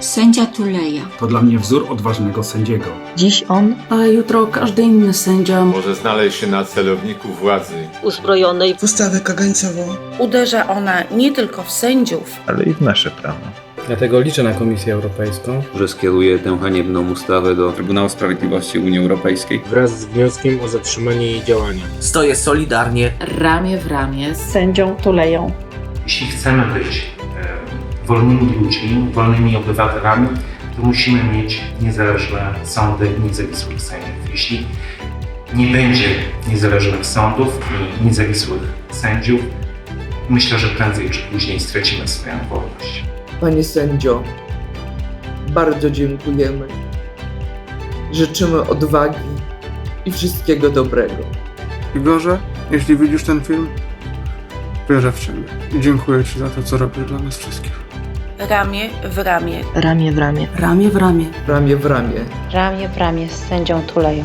Sędzia Tuleja. To dla mnie wzór odważnego sędziego. Dziś on A jutro każdy inny sędzia może znaleźć się na celowniku władzy. uzbrojonej postawę kagańcową. Uderza ona nie tylko w sędziów, ale i w nasze prawo. Dlatego liczę na Komisję Europejską. że skieruje tę haniebną ustawę do Trybunału Sprawiedliwości Unii Europejskiej. Wraz z wnioskiem o zatrzymanie jej działania. Stoję solidarnie ramię w ramię z sędzią Tuleją. Jeśli chcemy być e, wolnymi ludźmi, wolnymi obywatelami, to musimy mieć niezależne sądy i niezawisłych sędziów. Jeśli nie będzie niezależnych sądów i niezawisłych sędziów, myślę, że prędzej czy później stracimy swoją wolność. Panie sędzio, bardzo dziękujemy. Życzymy odwagi i wszystkiego dobrego. Igorze, jeśli widzisz ten film, wierzę w Ciebie i dziękuję Ci za to, co robisz dla nas wszystkich. Ramię w ramię. Ramię w ramię. ramię w ramię. Ramię w ramię. Ramię w ramię z sędzią Tuleją.